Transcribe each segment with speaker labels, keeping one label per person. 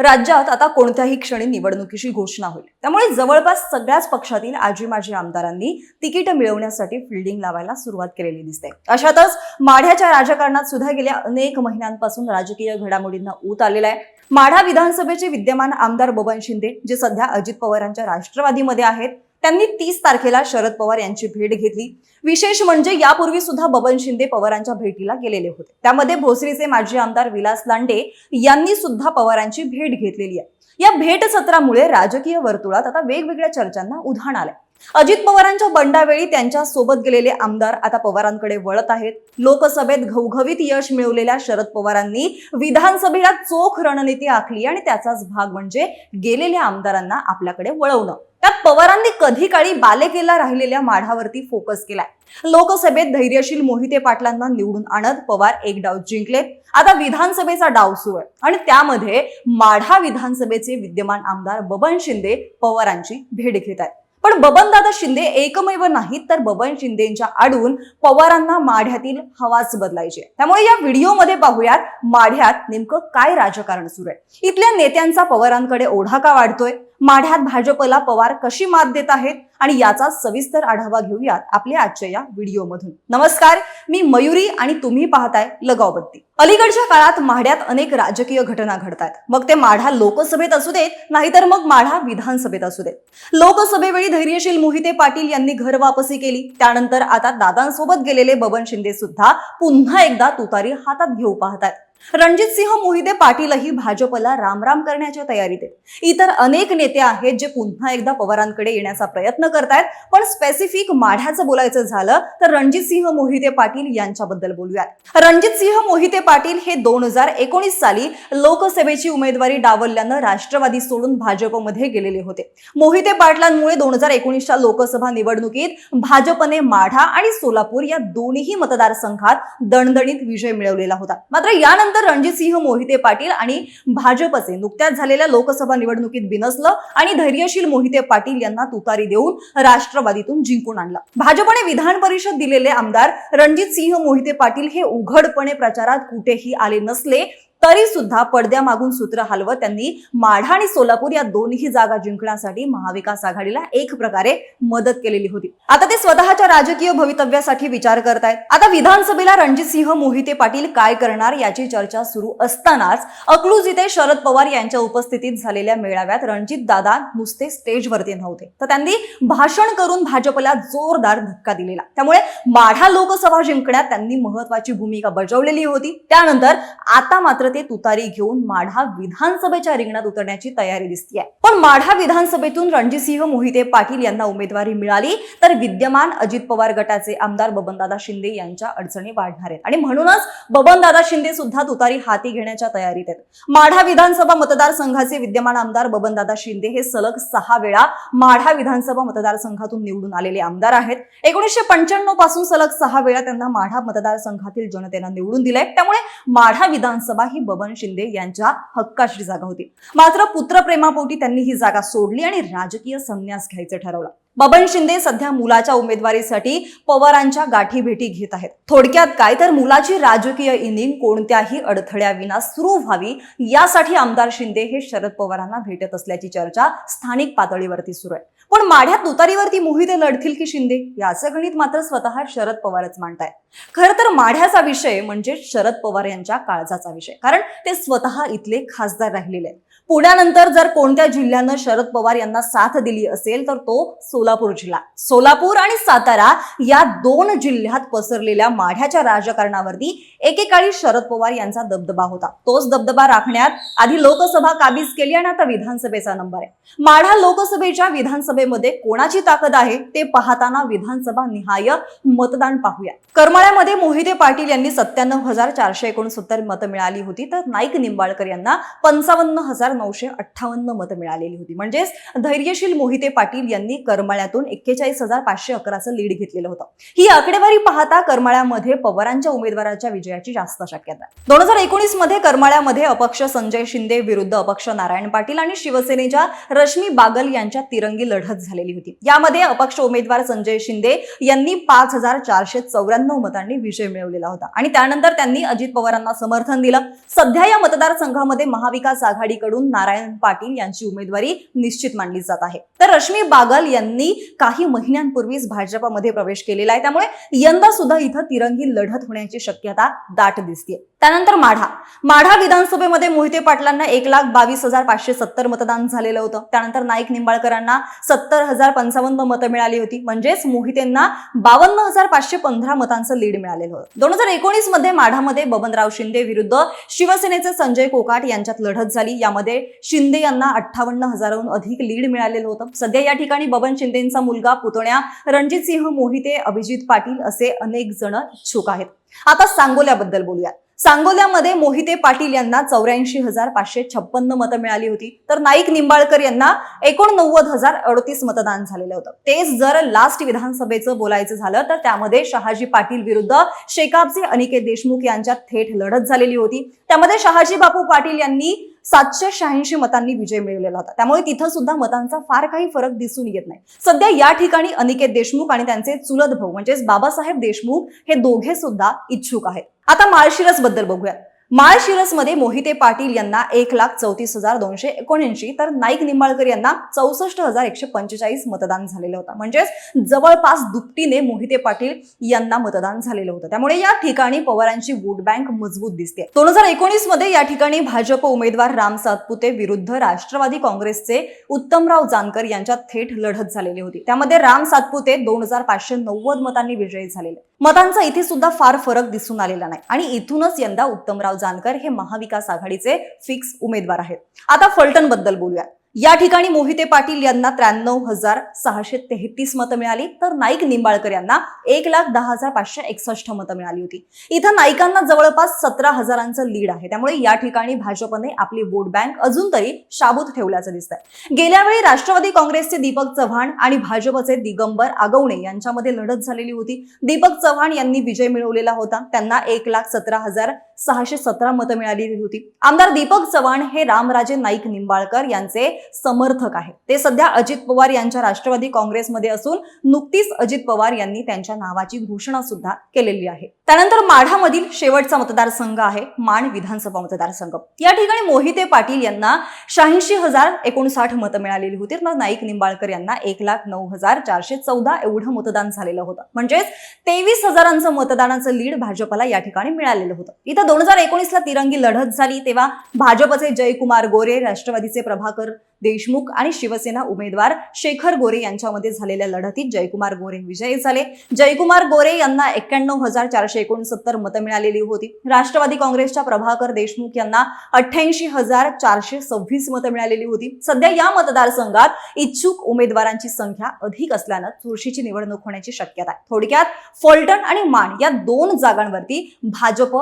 Speaker 1: राज्यात आता कोणत्याही क्षणी निवडणुकीची घोषणा होईल. त्यामुळे जवळपास सगळ्याच पक्षातील आजी माजी आमदारांनी तिकीट मिळवण्यासाठी फिल्डिंग लावायला सुरुवात केलेली दिसते. अशातच माढ्याच्या राजकारणात सुद्धा गेल्या अनेक महिन्यांपासून राजकीय घडामोडींना ऊत आलेला आहे. माढा विधानसभेचे विद्यमान आमदार बबन शिंदे जे सध्या अजित पवारांच्या राष्ट्रवादीमध्ये आहेत त्यांनी तीस तारखेला शरद पवार यांची भेट घेतली. विशेष म्हणजे यापूर्वी सुद्धा बबन शिंदे पवारांच्या भेटीला गेलेले होते. त्यामध्ये भोसरीचे माजी आमदार विलास लांडे यांनी सुद्धा पवारांची भेट घेतलेली आहे. या भेट सत्रामुळे राजकीय वर्तुळात आता वेगवेगळ्या चर्चांना उधाण आलंय. अजित पवारांच्या बंडावेळी त्यांच्यासोबत गेलेले आमदार आता पवारांकडे वळत आहेत. लोकसभेत घवघवीत यश मिळवलेल्या शरद पवारांनी विधानसभेला चोख रणनीती आखली आणि त्याचाच भाग म्हणजे गेलेल्या आमदारांना आपल्याकडे वळवणं. त्यात पवारांनी कधी काळी बालेकिल्ला राहिलेल्या माढावरती फोकस केलाय. लोकसभेत धैर्यशील मोहिते पाटलांना निवडून आणत पवार एक डाव जिंकले. आता विधानसभेचा डाव सुरू आहे. आणि त्यामध्ये माढा विधानसभेचे विद्यमान आमदार बबन शिंदे पवारांची भेट घेत आहेत. पण बबनदादा शिंदे एकमेव नाहीत तर बबन शिंदेच्या आडून पवारांना माढ्यातील हवाच बदलायची. त्यामुळे या व्हिडिओमध्ये पाहूयात माढ्यात नेमकं काय राजकारण सुरू आहे. इथल्या नेत्यांचा पवारांकडे ओढा का वाढतोय. माढ्यात भाजपला पवार कशी मात देत आहेत आणि याचा सविस्तर आढावा घेऊयात आपल्या आजच्या या व्हिडिओमधून. नमस्कार मी मयुरी आणि तुम्ही पाहताय लगावबत्ती. अलीकडच्या काळात माढ्यात अनेक राजकीय घटना घडतात. मग ते माढा लोकसभेत असू देत नाहीतर मग माढा विधानसभेत असू देत. लोकसभेवेळी धैर्यशील मोहिते पाटील यांनी घर वापसी केली. त्यानंतर आता दादांसोबत गेलेले बबन शिंदे सुद्धा पुन्हा एकदा तुतारी हातात घेऊ पाहतात रणजित सिंह मोहिते पाटीलही भाजपला रामराम करण्याच्या तयारीत आहेत. इतर अनेक नेते आहेत जे पुन्हा एकदा पवारांकडे येण्याचा प्रयत्न करतायत. पण स्पेसिफिक माढ्याचं बोलायचं झालं तर रणजित सिंह मोहिते पाटील यांच्याबद्दल बोलूयात. रणजित सिंह मोहिते पाटील हे दोन हजार एकोणीस साली लोकसभेची उमेदवारी डावलल्यानं राष्ट्रवादी सोडून भाजपमध्ये गेलेले होते. मोहिते पाटलांमुळे दोन हजार एकोणीसच्या लोकसभा निवडणुकीत भाजपने माढा आणि सोलापूर या दोन्ही मतदारसंघात दणदणीत विजय मिळवलेला होता. मात्र यानंतर त्यानंतर सिंह मोहिते पाटील आणि भाजपचे नुकत्याच झालेल्या लोकसभा निवडणुकीत बिनसलं आणि धैर्यशील मोहिते पाटील यांना तुतारी देऊन राष्ट्रवादीतून जिंकून आणलं. भाजपने विधान परिषद दिलेले आमदार रणजितसिंह मोहिते पाटील हे उघडपणे प्रचारात कुठेही आले नसले तरी सुद्धा पडद्यामागून सूत्र हलवत त्यांनी माढा आणि सोलापूर या दोन्ही जागा जिंकण्यासाठी महाविकास आघाडीला एक प्रकारे मदत केलेली होती. आता ते स्वतःच्या राजकीय भवितव्यासाठी विचार करतायत. आता विधानसभेला रणजितसिंह मोहिते पाटील काय करणार याची चर्चा सुरू असतानाच अकलूज इथे शरद पवार यांच्या उपस्थितीत झालेल्या मेळाव्यात रणजित दादा नुसते स्टेजवरती नव्हते. तर त्यांनी भाषण करून भाजपला जोरदार धक्का दिलेला. त्यामुळे माढा लोकसभा जिंकण्यात त्यांनी महत्वाची भूमिका बजावलेली होती. त्यानंतर आता मात्र ते तुतारी घेऊन माढा विधानसभेच्या रिंगणात उतरण्याची तयारी दिसतीये. पण माढा विधानसभेतून रणजितसिंह मोहिते पाटील यांना उमेदवारी मिळाली तर विद्यमान अजित पवार गटाचे आमदार बबनदादा शिंदे यांच्या अडचणी वाढणार आहेत. आणि म्हणूनच बबनदादा शिंदे सुद्धा तुतारी हाती घेण्याच्या तयारीत आहेत. माढा विधानसभा मतदारसंघाचे विद्यमान आमदार बबनदादा शिंदे हे सलग सहा वेळा माढा विधानसभा मतदारसंघातून निवडून आलेले आमदार आहेत. एकोणीसशे पंच्याण्णवपासून सलग सहा वेळा त्यांना माढा मतदारसंघातील जनतेनं निवडून दिलंय. त्यामुळे माढा विधानसभा ही बबन शिंदे यांच्या हक्काची जागा होती. मात्र पुत्रप्रेमापोटी त्यांनी ही जागा सोडली आणि राजकीय संन्यास घ्यायचं ठरवलं. बबन शिंदे सध्या मुलाच्या उमेदवारीसाठी पवारांच्या गाठी भेटी घेत आहेत. थोडक्यात काय तर मुलाची राजकीय इनिंग कोणत्याही अडथळ्याविना सुरू व्हावी यासाठी आमदार शिंदे हे शरद पवारांना भेटत असल्याची चर्चा स्थानिक पातळीवरती सुरू आहे. पण माढ्यात तुतारीवरती मोहिते लढतील की शिंदे? याचं गणित मात्र स्वतः शरद पवारच मांडताय खरं तर माढ्याचा विषय म्हणजे शरद पवार यांच्या काळजाचा विषय. कारण ते स्वतः इथले खासदार राहिलेले आहेत. पुण्यानंतर जर कोणत्या जिल्ह्यानं शरद पवार यांना साथ दिली असेल तर तो सोलापूर जिल्हा. सोलापूर आणि सातारा या दोन जिल्ह्यात पसरलेल्या माढ्याच्या राजकारणावरती एकेकाळी शरद पवार यांचा दबदबा होता. तोच दबदबा राखण्यात आधी लोकसभा काबीज केली आणि आता विधानसभेचा नंबर आहे. माढा लोकसभेच्या विधानसभेमध्ये कोणाची ताकद आहे ते पाहताना विधानसभा निहाय मतदान पाहूया. करमाळ्यामध्ये मोहिते पाटील यांनी सत्त्याण्णव हजार चारशे एकोणसत्तर मतं मिळाली होती तर नाईक निंबाळकर यांना पंचावन्न हजार नऊशे अठ्ठावन्न मतं मिळालेली होती. म्हणजेच धैर्यशील मोहिते पाटील यांनी करमाळ्यातून एक्केचाळीस हजार पाचशे अकराचं लीड घेतलेलं होतं. ही आकडेवारी पाहता करमाळ्यामध्ये पवारांच्या उमेदवाराच्या विजयाची जास्त शक्यता दोन हजार एकोणीसमध्ये करमाळ्यामध्ये अपक्ष संजय शिंदे विरुद्ध अपक्ष नारायण पाटील आणि शिवसेनेच्या रश्मी बागल यांच्या तिरंगी लढत झालेली होती. यामध्ये अपक्ष उमेदवार संजय शिंदे यांनी पाच हजार चारशे चौऱ्याण्णव मतांनी विजय मिळवलेला होता. आणि त्यानंतर त्यांनी अजित पवारांना समर्थन दिलं. सध्या या मतदारसंघामध्ये महाविकास आघाडीकडून नारायण पाटील यांची उमेदवारी निश्चित मानली जात आहे. तर रश्मी बागल यांनी काही महिन्यांपूर्वीच भाजपमध्ये प्रवेश केलेला आहे. त्यामुळे यंदा सुद्धा इथं तिरंगी लढत होण्याची शक्यता दाट दिसते त्यानंतर माढा. माढा विधानसभेमध्ये मोहिते पाटलांना एक लाख बावीस हजार पाचशे सत्तर मतदान झालेलं होतं. त्यानंतर नाईक निंबाळकरांना सत्तर हजार पंचावन्न मतं मिळाली होती. म्हणजेच मोहितेंना बावन्न हजार पाचशे पंधरा मतांचं लीड मिळालेलं होतं. दोन हजार एकोणीसमध्ये माढामध्ये बबनराव शिंदे विरुद्ध शिवसेनेचे संजय कोकाट यांच्यात लढत झाली. यामध्ये शिंदे यांना अठ्ठावन्न हजाराहून अधिक लीड मिळालेलं होतं. सध्या या ठिकाणी बबन शिंदेचा मुलगा पुतण्या रणजितसिंह मोहिते अभिजित पाटील असे अनेक जण इच्छुक आहेत. आता सांगोल्याबद्दल बोलूया सांगोल्यामध्ये मोहिते पाटील यांना चौऱ्याऐंशी हजार पाचशे छप्पन्न मतं मिळाली होती. तर नाईक निंबाळकर यांना एकोणनव्वद हजार अडतीस मतदान झालेलं होतं. तेच जर लास्ट विधानसभेचं बोलायचं झालं तर त्यामध्ये शहाजी पाटील विरुद्ध शेकापचे अनिकेत देशमुख यांच्यात थेट लढत झालेली होती. त्यामध्ये शहाजी बापू पाटील यांनी सातशे शहाऐंशी मतांनी विजय मिळवलेला होता. त्यामुळे तिथं सुद्धा मतांचा फार काही फरक दिसून येत नाही. सध्या या ठिकाणी अनिकेत देशमुख आणि त्यांचे चुलत भाऊ म्हणजेच बाबासाहेब देशमुख हे दोघे सुद्धा इच्छुक आहेत. आता माळशिरसबद्दल बघूया. माळशिरसमध्ये मोहिते पाटील यांना एक लाख चौतीस हजार दोनशे एकोणऐंशी तर नाईक निंबाळकर यांना चौसष्ट हजार एकशे पंचेचाळीस मतदान झालेलं होतं. म्हणजेच जवळपास दुपटीने मोहिते पाटील यांना मतदान झालेलं होतं. त्यामुळे या ठिकाणी पवारांची वोट बँक मजबूत दिसते. दोन हजार एकोणीसमध्ये या ठिकाणी भाजप उमेदवार राम सातपुते विरुद्ध राष्ट्रवादी काँग्रेसचे उत्तमराव जानकर यांच्यात थेट लढत झालेली होती. त्यामध्ये राम सातपुते दोन हजार पाचशे नव्वद मतांनी विजयी झालेले. मतांचा इथे सुद्धा फार फरक दिसून आलेला नाही. आणि इथूनच यंदा उत्तमराव जानकर हे महाविकास आघाडीचे फिक्स उमेदवार आहेत. आता फलटणबद्दल बोलूया. या ठिकाणी मोहिते पाटील यांना त्र्याण्णव हजार सहाशे तेहतीस मतं मिळाली. तर नाईक निंबाळकर यांना एक लाख दहा हजार पाचशे एकसष्ट मतं मिळाली होती. इथं नाईकांना जवळपास सतरा हजारांचं लीड आहे. त्यामुळे या ठिकाणी भाजपने आपली वोट बँक अजून तरी शाबूत ठेवल्याचं दिसतंय. गेल्यावेळी राष्ट्रवादी काँग्रेसचे दीपक चव्हाण आणि भाजपचे दिगंबर आगवणे यांच्यामध्ये लढत झालेली होती. दीपक चव्हाण यांनी विजय मिळवलेला होता. त्यांना एक लाख सतरा हजार सहाशे सतरा मतं मिळालेली होती. आमदार दीपक चव्हाण हे रामराजे नाईक निंबाळकर यांचे समर्थक आहेत. ते सध्या अजित पवार यांच्या राष्ट्रवादी काँग्रेसमध्ये असून नुकतीच अजित पवार यांनी त्यांच्या नावाची घोषणा सुद्धा केलेली आहे. त्यानंतर माढामधील शेवटचा मतदारसंघ आहे माण विधानसभा मतदारसंघ. या ठिकाणी मोहिते पाटील यांना शहाऐंशी हजार एकोणसाठ मतं मिळालेली होती. तर नाईक निंबाळकर यांना एक लाख नऊ हजार चारशे चौदा एवढं मतदान झालेलं होतं. म्हणजेच तेवीस हजारांचं मतदानाचं लीड भाजपला या ठिकाणी मिळालेलं होतं. इथं दोन हजार एकोणीसला तिरंगी लढत झाली तेव्हा भाजपचे जयकुमार गोरे राष्ट्रवादीचे प्रभाकर देशमुख आणि शिवसेना उमेदवार शेखर गोरे यांच्यामध्ये झालेल्या लढतीत जयकुमार गोरे विजयी झाले. जयकुमार गोरे यांना एक्क्याण्णव हजार चारशे एकोणसत्तर मतं मिळालेली होती. राष्ट्रवादी काँग्रेसच्या प्रभाकर देशमुख यांना अठ्ठ्याऐंशी हजार चारशे सव्वीस मतं मिळालेली होती. सध्या या मतदारसंघात इच्छुक उमेदवारांची संख्या अधिक असल्यानं चुरशीची निवडणूक होण्याची शक्यता आहे. थोडक्यात फलटण आणि मान या दोन जागांवरती भाजप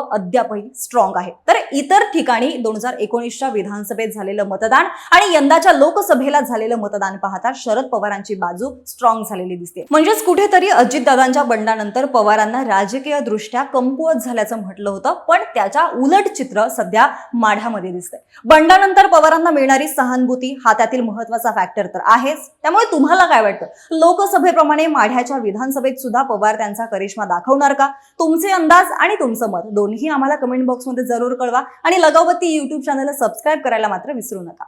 Speaker 1: होईल स्ट्रॉंग आहे. तर इतर ठिकाणी दोन हजार एकोणीसच्या विधानसभेत झालेलं मतदान आणि यंदाच्या लोकसभेला झालेलं मतदान पाहता शरद पवारांची बाजू स्ट्रॉंग झालेली दिसते. म्हणजेच कुठेतरी अजितदादांच्या बंडानंतर पवारांना राजकीय दृष्ट्या कमकुवत झाल्याचं म्हटलं होतं पण त्याच्या उलट चित्र सध्या माढ्यामध्ये दिसतंय. बंडानंतर पवारांना मिळणारी सहानुभूती हा त्यातील महत्त्वाचा फॅक्टर तर आहेच. त्यामुळे तुम्हाला काय वाटतं? लोकसभेप्रमाणे माढ्याच्या विधानसभेत सुद्धा पवार त्यांचा करिश्मा दाखवणार का? तुमचे अंदाज आणि तुमचं मत दोन्ही आम्हाला कमेंट बॉक्समध्ये जरूर कळवा. आणि लगावती यूट्यूब चॅनलला सबस्क्राईब करायला मात्र विसरू नका.